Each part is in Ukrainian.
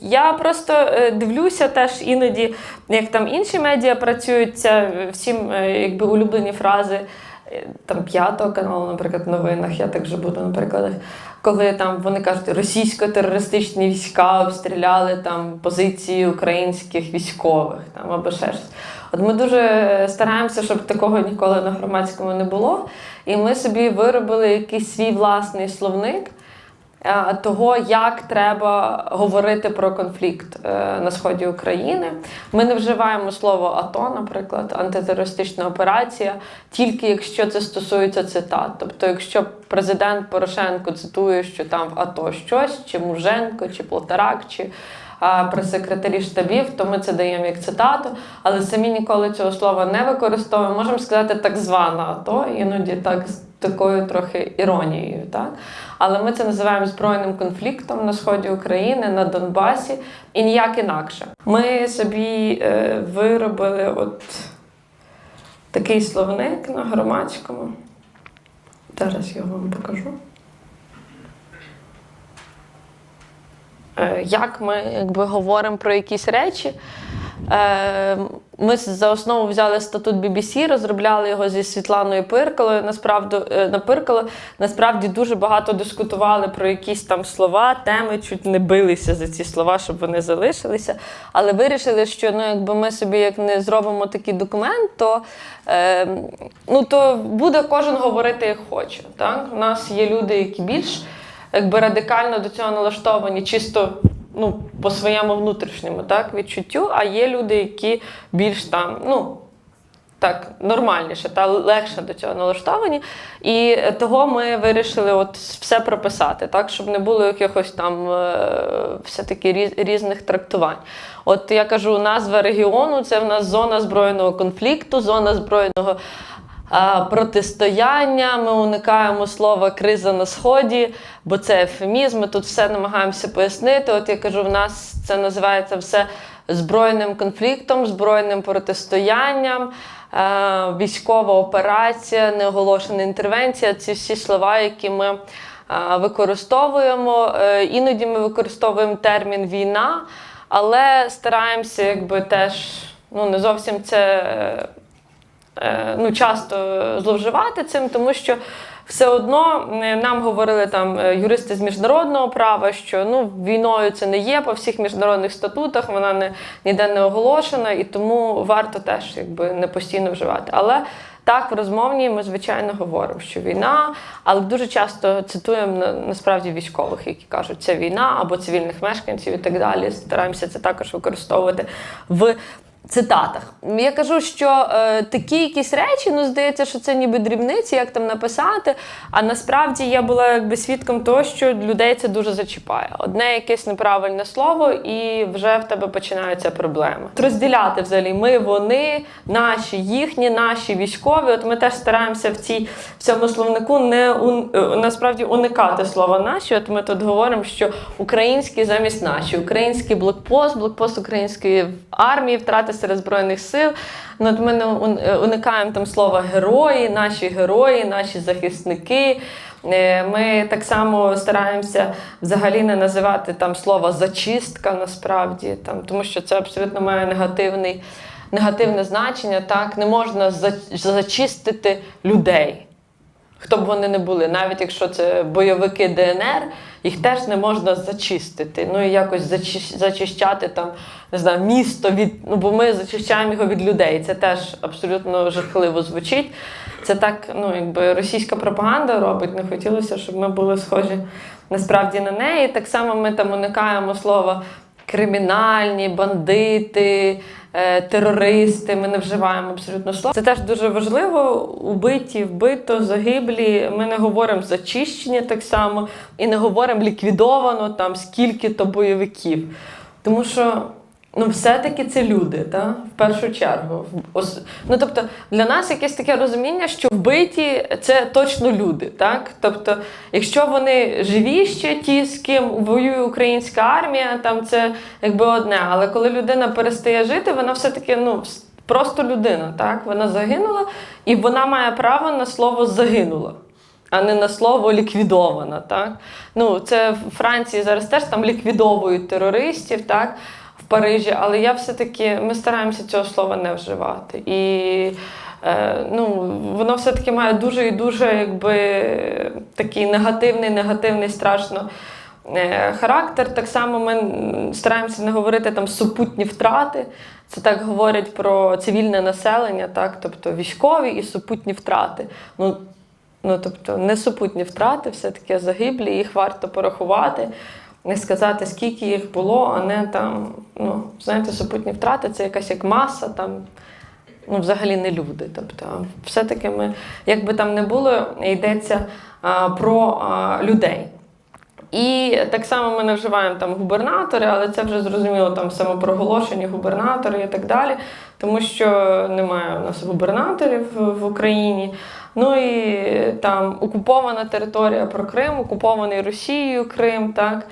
Я просто е, дивлюся теж іноді, як там інші медіа працюють, це всім е, якби улюблені фрази е, там п'ятого каналу, наприклад, в новинах, я так же буду на прикладах, коли там вони кажуть, російсько-терористичні війська обстріляли там позиції українських військових там або ще щось. От ми дуже стараємося, щоб такого ніколи на громадському не було. І ми собі виробили якийсь свій власний словник того, як треба говорити про конфлікт е, на сході України. Ми не вживаємо слово АТО, наприклад, антитерористична операція, тільки якщо це стосується цитат. Тобто, якщо президент Порошенко цитує, що там в АТО щось, чи Муженко, чи Полторак, чи а, прес-секретарі штабів, то ми це даємо як цитату, але самі ніколи цього слова не використовуємо. Можемо сказати так звана АТО, іноді так такою трохи іронією. Так? Але ми це називаємо збройним конфліктом на сході України, на Донбасі і ніяк інакше. Ми собі е, виробили от такий словник на громадському. Зараз я вам покажу. Е, Як ми якби, говоримо про якісь речі. Е, Ми за основу взяли статут BBC, розробляли його зі Світланою Пиркалою. Насправді, е, на Пиркало насправді дуже багато дискутували про якісь там слова, теми, чуть не билися за ці слова, щоб вони залишилися. Але вирішили, що ну, якби ми собі як не зробимо такий документ, то, е, ну, то буде кожен говорити як хоче. Так? У нас є люди, які більш якби радикально до цього налаштовані, чисто ну, по своєму внутрішньому так, відчуттю, а є люди, які більш там, ну. Так, нормальніше та легше до цього налаштовані. І того ми вирішили от все прописати, так, щоб не було якихось там е, все-таки різних трактувань. От я кажу, назва регіону це в нас зона збройного конфлікту, зона збройного протистояння. Ми уникаємо слова криза на сході, бо це ефемізм. Ми тут все намагаємося пояснити. От я кажу, в нас це називається все збройним конфліктом, збройним протистоянням. е, Військова операція, неоголошена інтервенція ці всі слова, які ми е, використовуємо. Е, Іноді ми використовуємо термін війна, але стараємося якби теж ну, не зовсім це ну, часто зловживати цим, тому що все одно е, нам говорили там е, юристи з міжнародного права, що ну, війною це не є по всіх міжнародних статутах, вона не, ніде не оголошена, і тому варто теж якби, не постійно вживати. Але так, в розмовній ми, звичайно, говоримо, що війна, але дуже часто цитуємо на- насправді військових, які кажуть, це війна або цивільних мешканців і так далі. Стараємося це також використовувати в цитатах. Я кажу, що е, такі якісь речі, ну здається, що це ніби дрібниці, як там написати. А насправді я була якби свідком того, що людей це дуже зачіпає. Одне якесь неправильне слово, і вже в тебе починаються проблеми. Розділяти взагалі ми, вони, наші, їхні, наші військові. От ми теж стараємося в цій в цьому словнику не ун, е, насправді уникати слова наші. От ми тут говоримо, що українські замість наші, український блокпост, блокпост української армії, втрати серед збройних сил. Ну, от ми не е, уникаємо там слова герої, наші герої, наші захисники. Е, Ми так само стараємося взагалі не називати там слово зачистка насправді, там, тому що це абсолютно має негативний, негативне значення. Так, не можна зачистити людей хто б вони не були, навіть якщо це бойовики ДНР, їх теж не можна зачистити. Ну і якось зачищ- зачищати там, не знаю, місто від. Ну, бо ми зачищаємо його від людей. Це теж абсолютно жахливо звучить. Це так, ну якби російська пропаганда робить. Не хотілося, щоб ми були схожі насправді на неї. Так само ми там уникаємо слова кримінальні, бандити, терористи. Ми не вживаємо абсолютно слово. Це теж дуже важливо. Убиті, вбито, загиблі. Ми не говоримо зачищення так само і не говоримо ліквідовано там скільки-то бойовиків. Тому що. Ну, все-таки це люди, та? в першу чергу. Ос- Ну, тобто, для нас якесь таке розуміння, що вбиті це точно люди. Так? Тобто, якщо вони живі ще ті, з ким воює українська армія, там це якби одне. Але коли людина перестає жити, вона все-таки ну, просто людина. Так? Вона загинула, і вона має право на слово загинула. а не на слово ліквідована. Так? Ну, це в Франції зараз теж там ліквідовують терористів, так? В Парижі, але я все-таки ми стараємося цього слова не вживати. І е, ну, воно все-таки має дуже і дуже якби, такий негативний, негативний, страшно е, характер. Так само ми стараємося не говорити там супутні втрати. Це так говорять про цивільне населення, так? тобто військові і супутні втрати. Ну, ну, тобто не супутні втрати, все-таки загиблі, їх варто порахувати, не сказати, скільки їх було, а не там, ну, знаєте, супутні втрати це якась як маса, там, ну, взагалі не люди. Тобто, все-таки ми, як би там не було, йдеться а, про а, людей. І так само ми не вживаємо там губернатори, але це вже зрозуміло там самопроголошені губернатори і так далі, тому що немає у нас губернаторів в- Україні. Ну і там окупована територія про Крим, окупований Росією Крим. Так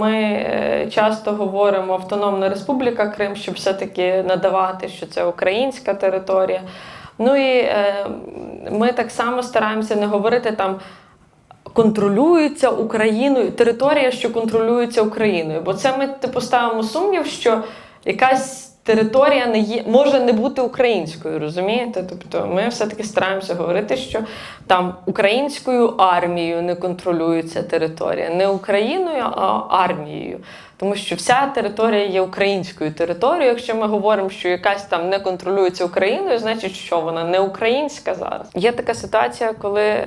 ми е, часто говоримо Автономна Республіка Крим, щоб все-таки надавати, що це українська територія. Ну і е, ми так само стараємося не говорити там контролюється Україною, територія, що контролюється Україною. Бо це ми типу ставимо сумнів, що якась територія не є, може не бути українською, розумієте? Тобто ми все-таки стараємося говорити, що там українською армією не контролюється територія, не Україною, а армією. Тому що вся територія є українською територією. Якщо ми говоримо, що якась там не контролюється Україною, значить, що вона не українська зараз. Є така ситуація, коли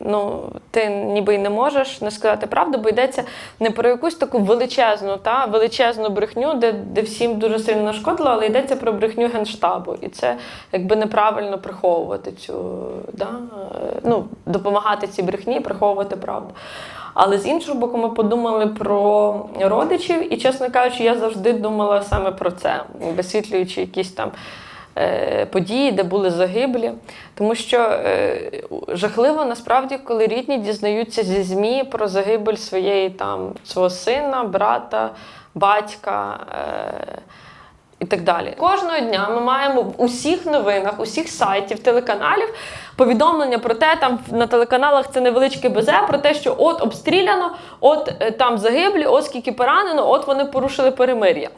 ну ти ніби й не можеш не сказати правду, бо йдеться не про якусь таку величезну та величезну брехню, де, де всім дуже сильно нашкодило, але йдеться про брехню генштабу. І це якби неправильно приховувати цю да, е, ну, допомагати цій брехні, приховувати правду. Але з іншого боку, ми подумали про родичів, і, чесно кажучи, я завжди думала саме про це, висвітлюючи якісь там е, події, де були загиблі. Тому що е, жахливо насправді, коли рідні дізнаються зі ЗМІ про загибель своєї там свого сина, брата, батька. Е, і так далі. Кожного дня ми маємо в усіх новинах, усіх сайтів, телеканалів повідомлення про те, там на телеканалах це невеличке БЗ, про те, що от обстріляно, от е, там загиблі, от скільки поранено, от вони порушили перемир'я.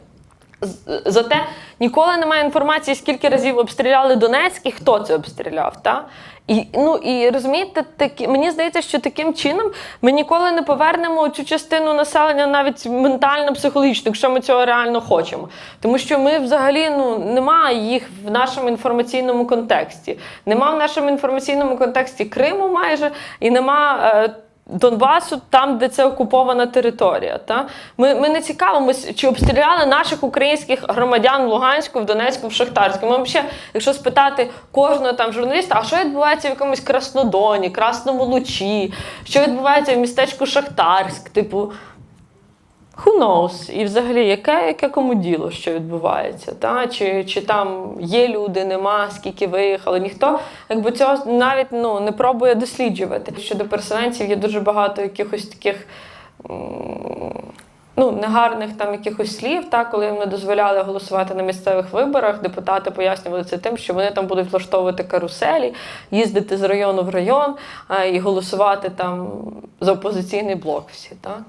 Зате ніколи немає інформації, скільки разів обстріляли Донецьк і хто це обстріляв. Та? І, ну, і розумієте, такі, мені здається, що таким чином ми ніколи не повернемо цю частину населення навіть ментально, психологічно, якщо ми цього реально хочемо. Тому що ми взагалі ну, немає їх в нашому інформаційному контексті. Нема в нашому інформаційному контексті Криму майже, і нема. Донбасу, там, де це окупована територія. Та? Ми, ми не цікавимося, чи обстріляли наших українських громадян в Луганську, в Донецьку, в Шахтарську. Ми взагалі, якщо спитати кожного там журналіста, а що відбувається в якомусь Краснодоні, Красному Лучі, що відбувається в містечку Шахтарськ, типу. Who knows? І взагалі, яке, яке кому діло, що відбувається? Та? Чи, чи там є люди, нема, скільки виїхали? Ніхто якби цього навіть ну, не пробує досліджувати. Щодо переселенців є дуже багато якихось таких. Ну, негарних там якихось слів, та, коли їм не дозволяли голосувати на місцевих виборах, депутати пояснювали це тим, що вони там будуть влаштовувати каруселі, їздити з району в район і голосувати там за опозиційний блок всі. Так?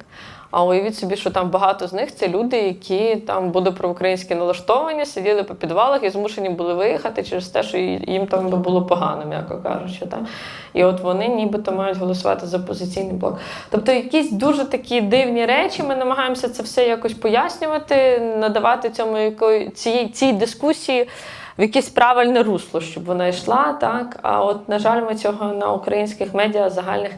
А уявіть собі, що там багато з них це люди, які там були проукраїнські налаштовані, сиділи по підвалах і змушені були виїхати через те, що їм там би було погано, м'яко кажучи. Так? І от вони нібито мають голосувати за опозиційний блок. Тобто якісь дуже такі дивні речі, ми намагаємося це все якось пояснювати, надавати цьому якої, цій, цій дискусії в якесь правильне русло, щоб вона йшла. Так? А от, на жаль, ми цього на українських медіа загальних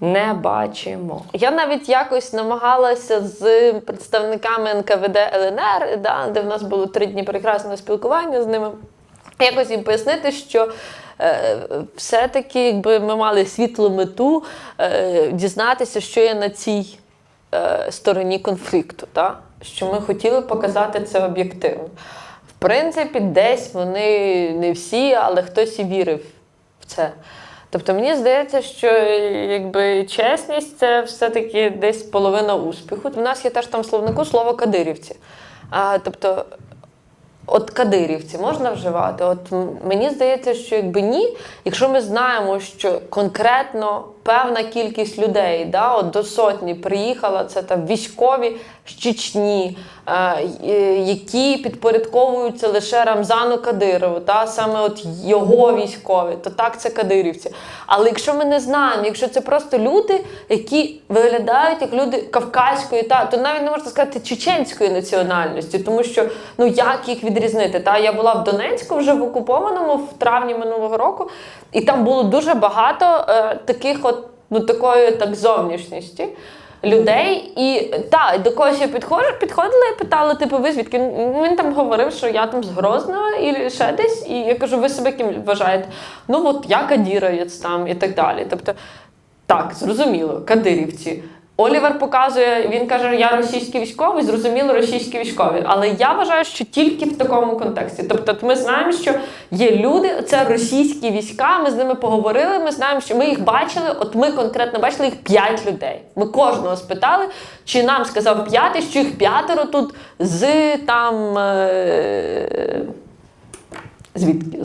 не бачимо. Я навіть якось намагалася з представниками НКВД ЛНР, да, де в нас було три дні прекрасного спілкування з ними, якось їм пояснити, що. е, Все-таки, якби ми мали світлу мету е, дізнатися, що є на цій е, стороні конфлікту, та? що ми хотіли показати це об'єктивно. В принципі, десь вони не всі, але хтось і вірив в це. Тобто мені здається, що якби чесність це все-таки десь половина успіху. У нас є теж там в словнику слово кадирівці. А, тобто От кадирівці можна вживати? От мені здається, що якби ні, якщо ми знаємо, що конкретно певна кількість людей, да, от до сотні приїхала, це там військові з Чечні, е, які підпорядковуються лише Рамзану Кадирову, та саме от його військові, то так це кадирівці. Але якщо ми не знаємо, якщо це просто люди, які виглядають як люди кавказької, та то навіть не можна сказати чеченської національності, тому що ну як їх відрізнити? Та я була в Донецьку вже в окупованому в травні минулого року, і там було дуже багато е, таких, от ну такої так зовнішністі. Людей і та до когось я підходжу, підходила і питала, типу, ви звідки? Він там говорив, що я там з Грозного і ще десь. І я кажу, ви себе ким вважаєте? Ну от я кадіровець там і так далі. Тобто, так, зрозуміло, кадирівці. Олівер показує, він каже, я російський військовий, зрозуміло, російський військовий. Але я вважаю, що тільки в такому контексті. Тобто, ми знаємо, що є люди, це російські війська. Ми з ними поговорили. Ми знаємо, що ми їх бачили. От ми конкретно бачили їх п'ять людей. Ми кожного спитали, чи нам сказав п'ятий, що їх п'ятеро тут з там. Е- звідки?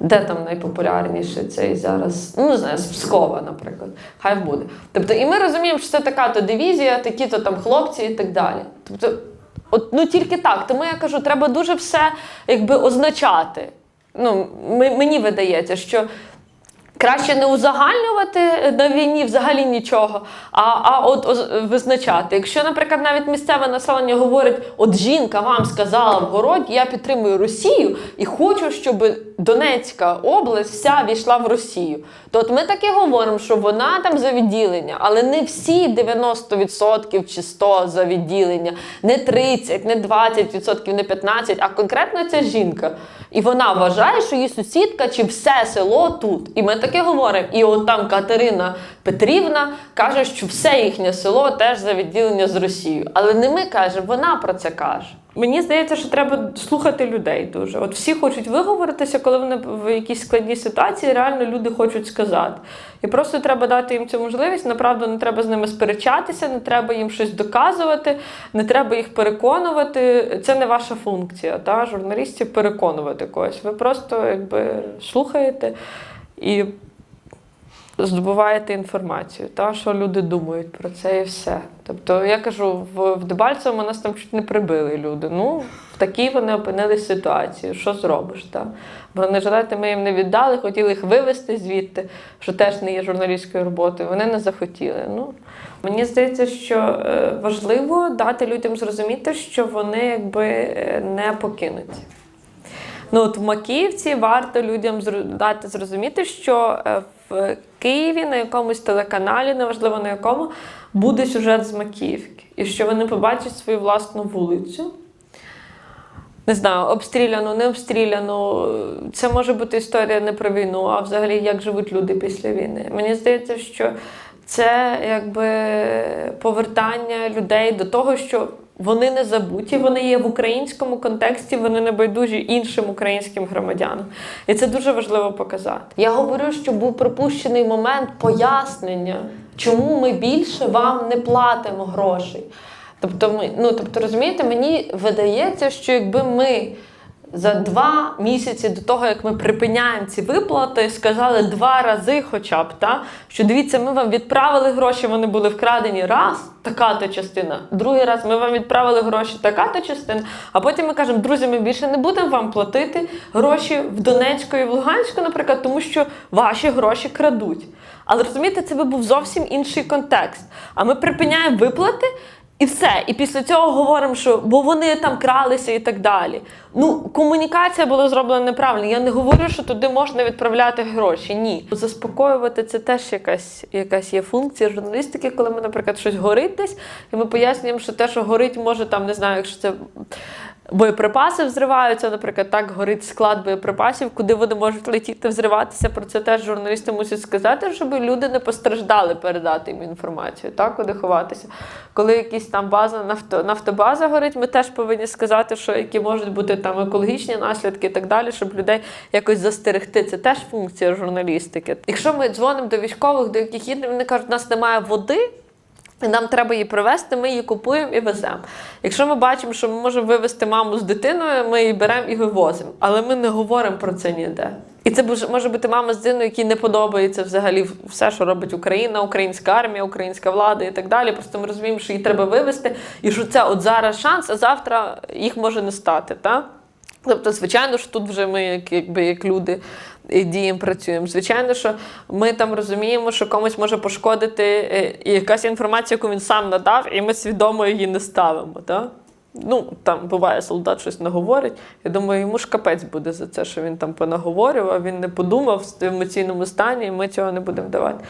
Де там найпопулярніше цей зараз? Ну, не знаю, з Пскова, наприклад. Хай буде. Тобто, і ми розуміємо, що це така то дивізія, такі-то там хлопці і так далі. Тобто, от ну тільки так. Тому я кажу, треба дуже все якби означати. Ну, мені видається, що. Краще не узагальнювати на війні взагалі нічого, а, а от визначати. Якщо, наприклад, навіть місцеве населення говорить, от жінка вам сказала в городі, я підтримую Росію і хочу, щоб Донецька область вся війшла в Росію. То от ми таки говоримо, що вона там за відділення, але не всі 90% чи 100% за відділення, не 30, не 20%, не 15%, а конкретно ця жінка. І вона вважає, що її сусідка чи все село тут. І ми таке говоримо. І от там Катерина Петрівна каже, що все їхнє село теж за відділення з Росією. Але не ми кажемо, вона про це каже. Мені здається, що треба слухати людей дуже. От всі хочуть виговоритися, коли вони в якійсь складній ситуації, реально люди хочуть сказати. І просто треба дати їм цю можливість. Направду не треба з ними сперечатися, не треба їм щось доказувати, не треба їх переконувати. Це не ваша функція, та журналістів переконувати когось. Ви просто якби слухаєте і здобуваєте інформацію, та що люди думають про це і все. Тобто, я кажу, в, в Дебальцевому нас там чуть не прибили люди. Ну, в такій вони опинились ситуації. Що зробиш? Та? Бронежилети ми їм не віддали, хотіли їх вивезти звідти, що теж не є журналістською роботою. Вони не захотіли. Ну, мені здається, що е, важливо дати людям зрозуміти, що вони якби е, не покинуті. Ну, от в Макіївці варто людям дати зрозуміти, що е, в Києві на якомусь телеканалі, неважливо на якому, буде сюжет з Макіївки. І що вони побачать свою власну вулицю. Не знаю, обстріляну, не обстріляну. Це може бути історія не про війну, а взагалі як живуть люди після війни. Мені здається, що це якби повертання людей до того, що вони не забуті, вони є в українському контексті, вони не байдужі іншим українським громадянам. І це дуже важливо показати. Я говорю, що був пропущений момент пояснення, чому ми більше вам не платимо грошей. Тобто, ми, ну, тобто, розумієте, мені видається, що якби ми за два місяці до того, як ми припиняємо ці виплати, сказали два рази, хоча б, та, що дивіться, ми вам відправили гроші, вони були вкрадені раз, така-то частина. Другий раз ми вам відправили гроші, така-то частина. А потім ми кажемо, друзі, ми більше не будемо вам платити гроші в Донецьку і в Луганську, наприклад, тому що ваші гроші крадуть. Але розумієте, це би був зовсім інший контекст. А ми припиняємо виплати. І все. І після цього говоримо, що бо вони там кралися і так далі. Ну, комунікація була зроблена неправильно. Я не говорю, що туди можна відправляти гроші. Ні. Заспокоювати це теж якась, якась є функція журналістики, коли ми, наприклад, щось горить десь, і ми пояснюємо, що те, що горить, може там, не знаю, якщо це. Боєприпаси взриваються, наприклад, так горить склад боєприпасів, куди вони можуть летіти, взриватися. Про це теж журналісти мусять сказати, щоб люди не постраждали, передати їм інформацію, так, куди ховатися. Коли якісь там база, нафто, нафтобаза горить, ми теж повинні сказати, що які можуть бути там екологічні наслідки і так далі, щоб людей якось застерегти. Це теж функція журналістики. Якщо ми дзвонимо до військових, до яких їдемо, вони кажуть, у нас немає води. І нам треба її привезти, ми її купуємо і веземо. Якщо ми бачимо, що ми можемо вивезти маму з дитиною, ми її беремо і вивозимо. Але ми не говоримо про це ніде. І це може бути мама з дитиною, якій не подобається взагалі все, що робить Україна, українська армія, українська влада і так далі. Просто ми розуміємо, що її треба вивезти, і що це от зараз шанс, а завтра їх може не стати. Та? Тобто, звичайно, що тут вже ми, якби, як люди, і працюємо. Звичайно, що ми там розуміємо, що комусь може пошкодити е, якась інформація, яку він сам надав, і ми свідомо її не ставимо. Так? Ну, там буває, солдат щось наговорить. Я думаю, йому ж капець буде за це, що він там понаговорював, він не подумав в емоційному стані, і ми цього не будемо давати.